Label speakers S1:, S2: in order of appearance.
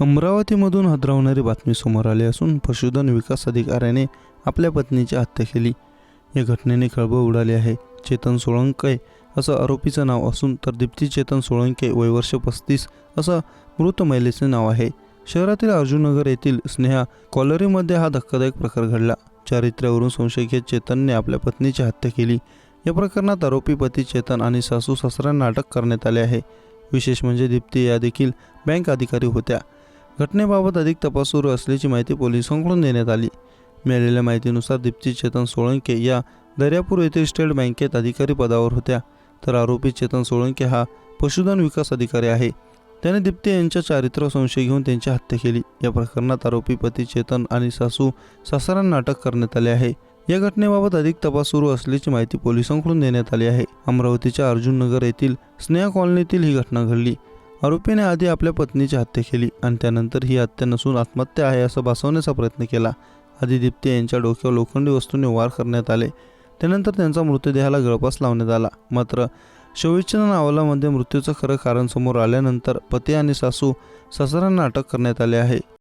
S1: अमरावतीमधून हदरावणारी बातमी समोर आली असून पशुधन विकास अधिकाऱ्याने आपल्या पत्नीची हत्या केली. या घटनेने खळबळ उडाली आहे. चेतन सोळंके असं आरोपीचं नाव असून तर दीप्ती चेतन सोळंके वयवर्ष पस्तीस असं मृत महिलेचे नाव आहे. शहरातील अर्जुननगर येथील स्नेहा कॉलरीमध्ये हा धक्कादायक प्रकार घडला. चारित्र्यावरून संशय घेत चेतनने आपल्या पत्नीची हत्या केली. या प्रकरणात आरोपी पती चेतन आणि सासू सासऱ्यांना अटक करण्यात आले आहे. विशेष म्हणजे दीप्ती या देखील बँक अधिकारी होत्या. घटनेबाबत अधिक तपास सुरू असल्याची माहिती पोलिसांकडून देण्यात आली. मिळालेल्या माहितीनुसार दीप्ती चेतन सोळंके या दर्यापूर येथील स्टेट बँकेत अधिकारी पदावर होत्या. तर आरोपी चेतन सोळंके हा पशुधन विकास अधिकारी आहे. त्याने दीप्ती यांच्या चारित्र्य संशय घेऊन त्यांची हत्या केली. या प्रकरणात आरोपी पती चेतन आणि सासू सासऱ्यांना अटक करण्यात आली आहे. या घटनेबाबत अधिक तपास सुरू असल्याची माहिती पोलिसांकडून देण्यात आली आहे. अमरावतीच्या अर्जुन नगर येथील स्नेहा कॉलनीतील ही घटना घडली. आरोपीने आधी आपल्या पत्नीची हत्या केली आणि त्यानंतर ही हत्या नसून आत्महत्या आहे असं भासवण्याचा प्रयत्न केला. आधी दीप्ती यांच्या डोक्यावर लोखंडी वस्तूने वार करण्यात आले. त्यानंतर त्यांचा मृतदेहाला गळपास लावण्यात आला. मात्र शवविच्छेदन अहवालामध्ये मृत्यूचं खरं कारण समोर आल्यानंतर पती आणि सासू सासऱ्यांना अटक करण्यात आले आहे.